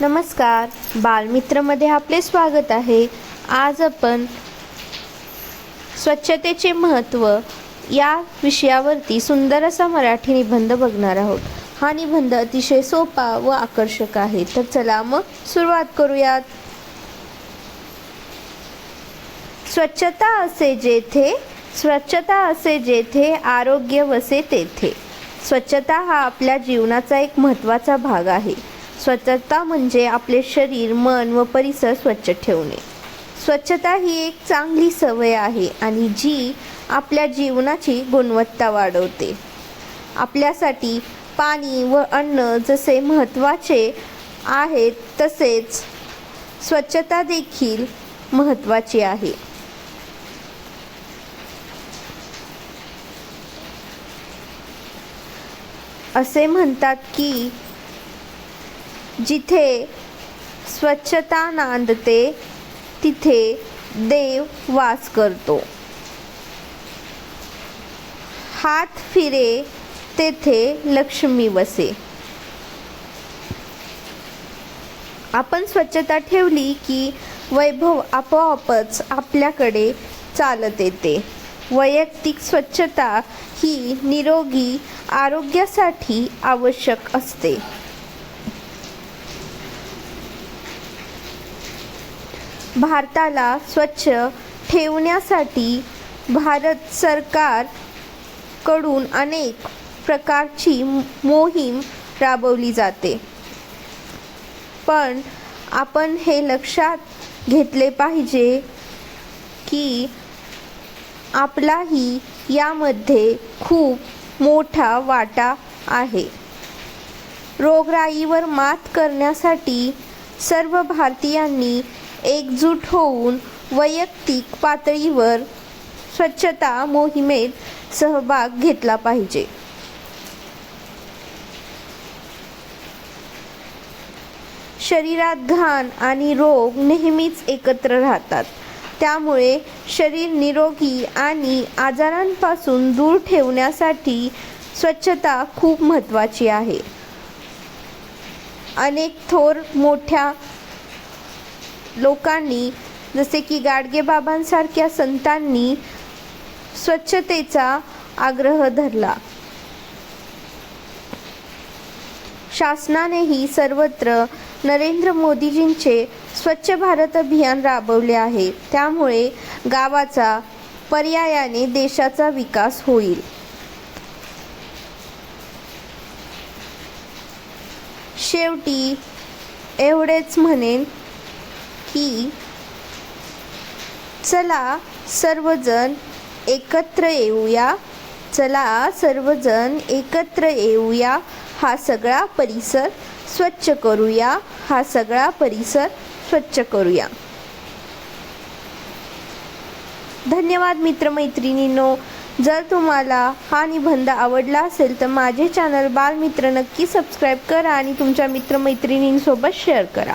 नमस्कार. बालमित्रमध्ये आपले स्वागत आहे. आज आपण स्वच्छतेचे महत्त्व या विषयावरती सुंदर असा मराठी निबंध बघणार आहोत. हा निबंध अतिशय सोपा व आकर्षक आहे. तर चला मग सुरुवात करूयात. स्वच्छता असे जेथे स्वच्छता असे जेथे आरोग्य वसे तेथे. स्वच्छता हा आपल्या जीवनाचा एक महत्त्वाचा भाग आहे. स्वच्छता म्हणजे आपले शरीर मन व परिसर स्वच्छ ठेवणे. स्वच्छता ही एक चांगली सवय आहे आणि जी आपल्या जीवनाची गुणवत्ता वाढवते. आपल्यासाठी पाणी व अन्न जसे महत्त्वाचे आहेत तसेच स्वच्छता देखील महत्त्वाची आहे. असे म्हणतात की जिथे स्वच्छता नांदते तिथे देव वास करतो. हात फिरे तेथे लक्ष्मी वसे आपण स्वच्छता ठेवली की वैभव आपोआपच आपल्याकडे चालत येते. वैयक्तिक स्वच्छता ही निरोगी आरोग्यासाठी आवश्यक असते. भारताला स्वच्छ ठेवण्यासाठी भारत सरकारकडून अनेक प्रकारची मोहीम राबवली जाते. पण आपण हे लक्षात घेतले पाहिजे की आपलाही यामध्ये खूप मोठा वाटा आहे. रोगराईवर मात करण्यासाठी सर्व भारतीयांनी एकजूट होऊन वैयक्तिक पातळीवर स्वच्छता मोहिमेत सहभाग घेतला पाहिजे. शरीरात घाण आणि रोग नेहमीच एकत्र राहतात. त्यामुळे शरीर निरोगी आणि आजारांपासून दूर ठेवण्यासाठी स्वच्छता खूप महत्त्वाची आहे. अनेक थोर मोठ्या लोकांनी जसे की गाडगेबाबांसारख्या संतांनी स्वच्छतेचा आग्रह धरला. शासनानेही सर्वत्र नरेंद्र मोदीजींचे स्वच्छ भारत अभियान राबवले आहे. त्यामुळे गावाचा पर्यायाने देशाचा विकास होईल. शेवटी एवढेच म्हणेन. की चला सर्वजण एकत्र येऊया. चला सर्वजण एकत्र येऊया. हा सगळा परिसर स्वच्छ करूया. हा सगळा परिसर स्वच्छ करूया. धन्यवाद मित्रमैत्रिणींनो. जर तुम्हाला हा निबंध आवडला असेल तर माझे चॅनल बालमित्र नक्की सबस्क्राईब करा आणि तुमच्या मित्रमैत्रिणींसोबत शेअर करा.